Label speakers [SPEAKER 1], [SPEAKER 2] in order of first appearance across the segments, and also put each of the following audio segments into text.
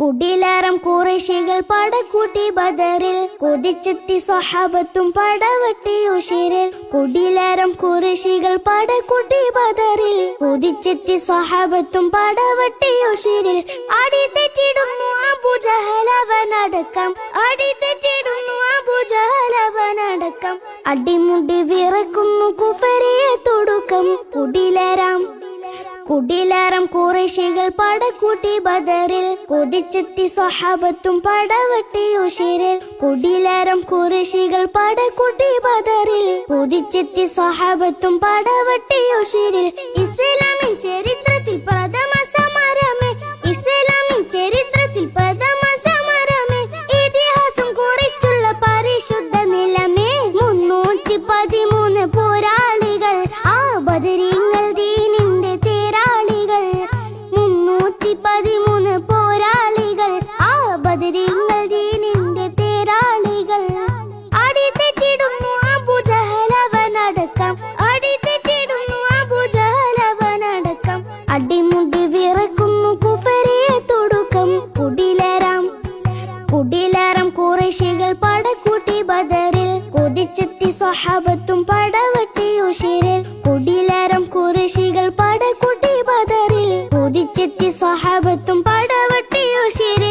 [SPEAKER 1] കുടിലേറം കുറേശികൾ പടക്കൂട്ടി ബദറിൽ കൊതിച്ചെത്തി സ്വഹാബത്തും പടവട്ടി ഉഷിരിൽ കുടിലേറം കുറേശികൾ പടക്കൂട്ടി ബദറിൽ കൊതിച്ചെത്തി സ്വഹാബത്തും പടവട്ടി ഉഷിരിൽ അടി തെറ്റിടുന്നു അബുജഹലവനടക്കം അടി തെറ്റിടുന്നു അബുജഹലവനടക്കം അടിമുടി വിറക്കുന്നു കുഫരിയെ തുടക്കം. കുടിലേറാം കുടിലേറം കുറേശികൾ പടക്കൂട്ടി ബദറിൽ കൊതിച്ചെത്തി സ്വഹാബത്തും പടവട്ടി ഉഷിരിൽ കുടിലേറം കുറേശികൾ പടക്കൂട്ടി ബദറിൽ കൊതിച്ചെത്തി സ്വഹാബത്തും പടവട്ടി ഉഷിരിൽ ഇസ്ലാമിൻ ചരിത്രത്തിൽ കുടിലേറം കുറേശികൾ പടക്കൂട്ടി ബദറിൽ. കൊതിച്ചെത്തി സ്വഹാബത്തും പടവട്ടി ഉഷിരിൽ കുടിലേറം കുറേശികൾ പടക്കൂട്ടി ബദറിൽ. കൊതിച്ചെത്തി സ്വഹാബത്തും പടവട്ടി ഉഷിരിൽ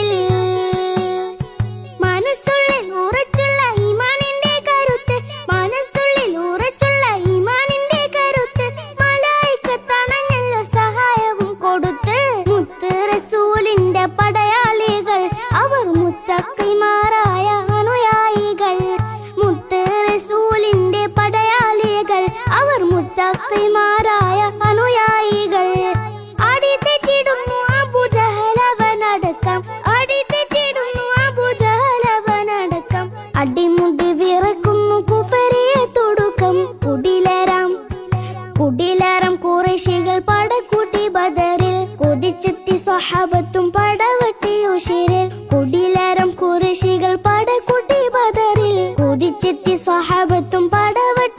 [SPEAKER 1] മുത്തക്കിമാരായ അനുയായികൾ. അടി തെറ്റിടുന്നു അബുജഹലവനടക്കം അടി തെറ്റിടുന്നു അബുജഹലവനടക്കം അടിമുടി വിറക്കുന്നു കുഫരിയെ തുടക്കം. കുടിലരം കുടിലരം കുറേശികൾ പടക്കൂട്ടി ബദറിൽ. കൊതിച്ചെത്തി സ്വഹാബത്തും പടവട്ടി ഉഷിരിൽ കുടിലരം കുറേശികൾ പടക്കൂട്ടി ബദറിൽ. കൊതിച്ചെത്തി സ്വഹാബത്തും പടവട്ടി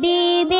[SPEAKER 1] Habibi